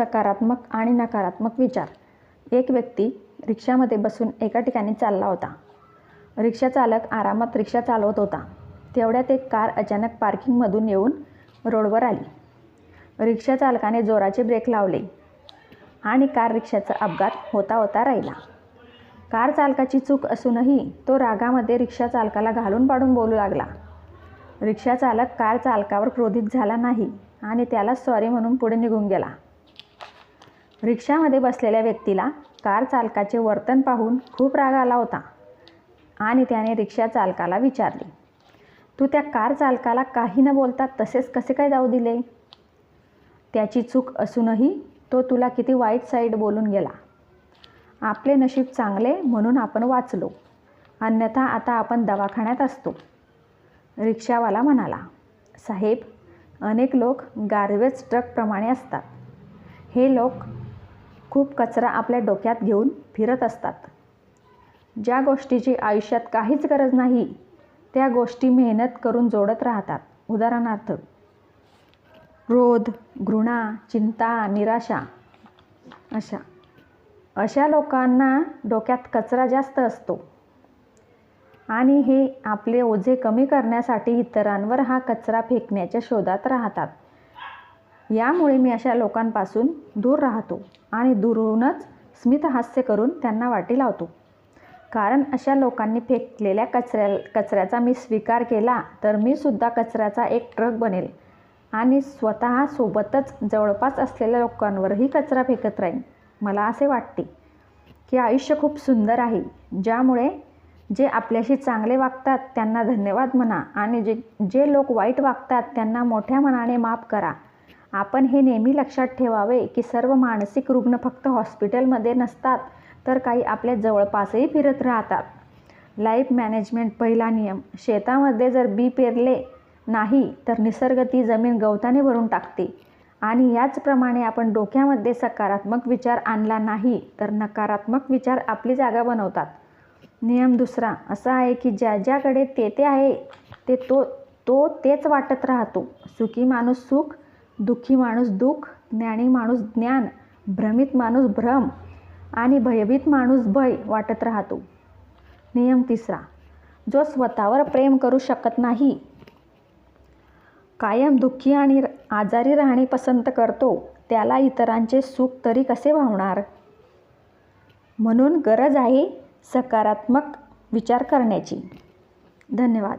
सकारात्मक आणि नकारात्मक विचार. एक व्यक्ती रिक्षामध्ये बसून एका ठिकाणी चालला होता. रिक्षा चालक आरामात रिक्षा चालवत होता. तेवढ्यात एक कार अचानक पार्किंगमधून येऊन रोडवर आली. रिक्षा चालकाने जोराचे ब्रेक लावले आणि कार रिक्षाचा अपघात होता होता राहिला. कार चालकाची चूक असूनही तो रागामध्ये रिक्षा चालकाला घालून पाडून बोलू लागला. रिक्षा चालक कार चालकावर क्रोधित झाला नाही आणि त्याला सॉरी म्हणून पुढे निघून गेला. रिक्षामध्ये बसलेल्या व्यक्तीला कार चालकाचे वर्तन पाहून खूप राग आला होता आणि त्याने रिक्षा चालकाला विचारले तू त्या कार चालकाला काही न बोलता तसेच कसे काय जाऊ दिले? त्याची चूक असूनही तो तुला किती वाईट साईड बोलून गेला. आपले नशीब चांगले म्हणून आपण वाचलो. अन्यथा आता आपण दवाखान्यात असतो. रिक्षावाला म्हणाला साहेब अनेक लोक गार्बेज ट्रकप्रमाणे असतात. हे लोक खूप कचरा आपल्या डोक्यात घेऊन फिरत असतात. ज्या गोष्टीची आयुष्यात काहीच गरज नाही त्या गोष्टी मेहनत करून जोडत राहतात. उदाहरणार्थ क्रोध घृणा चिंता निराशा अशा. अशा लोकांना डोक्यात कचरा जास्त असतो. आणि हे आपले ओझे कमी करण्यासाठी इतरांवर हा कचरा फेकण्याच्या शोधात राहतात. यामुळे मी अशा लोकांपासून दूर राहतो आणि दुरूनच स्मितहास्य करून त्यांना वाटी लावतो. कारण अशा लोकांनी फेकलेल्या कचऱ्या कचऱ्याचा मी स्वीकार केला तर मी सुद्धा कचऱ्याचा एक ट्रक बनेल आणि स्वतःसोबतच जवळपास असलेल्या लोकांवरही कचरा फेकत राहीन. मला असे वाटते की आयुष्य खूप सुंदर आहे ज्यामुळे जे आपल्याशी चांगले वागतात त्यांना धन्यवाद म्हणा आणि जे जे लोक वाईट वागतात त्यांना मोठ्या मनाने माफ करा. आपण हे नेहमी लक्षात ठेवावे की सर्व मानसिक रुग्ण फक्त हॉस्पिटलमध्ये नसतात तर काही आपल्या जवळपासही फिरत राहतात. लाईफ मॅनेजमेंट पहिला नियम शेतामध्ये जर बी पेरले नाही तर निसर्ग ती जमीन गवताने भरून टाकते. आणि याचप्रमाणे आपण डोक्यामध्ये सकारात्मक विचार आणला नाही तर नकारात्मक विचार आपली जागा बनवतात. नियम दुसरा असा आहे की ज्या ज्याकडे ते ते आहे ते तो तो तेच वाटत राहतो. सुखी माणूस सुख दुःखी माणूस दुःख ज्ञानी माणूस ज्ञान भ्रमित माणूस भ्रम आणि भयभीत माणूस भय वाटत राहतो. नियम तिसरा जो स्वतःवर प्रेम करू शकत नाही कायम दुःखी आणि आजारी राहणे पसंत करतो त्याला इतरांचे सुख तरी कसे भावणार? म्हणून गरज आहे सकारात्मक विचार करण्याची. धन्यवाद.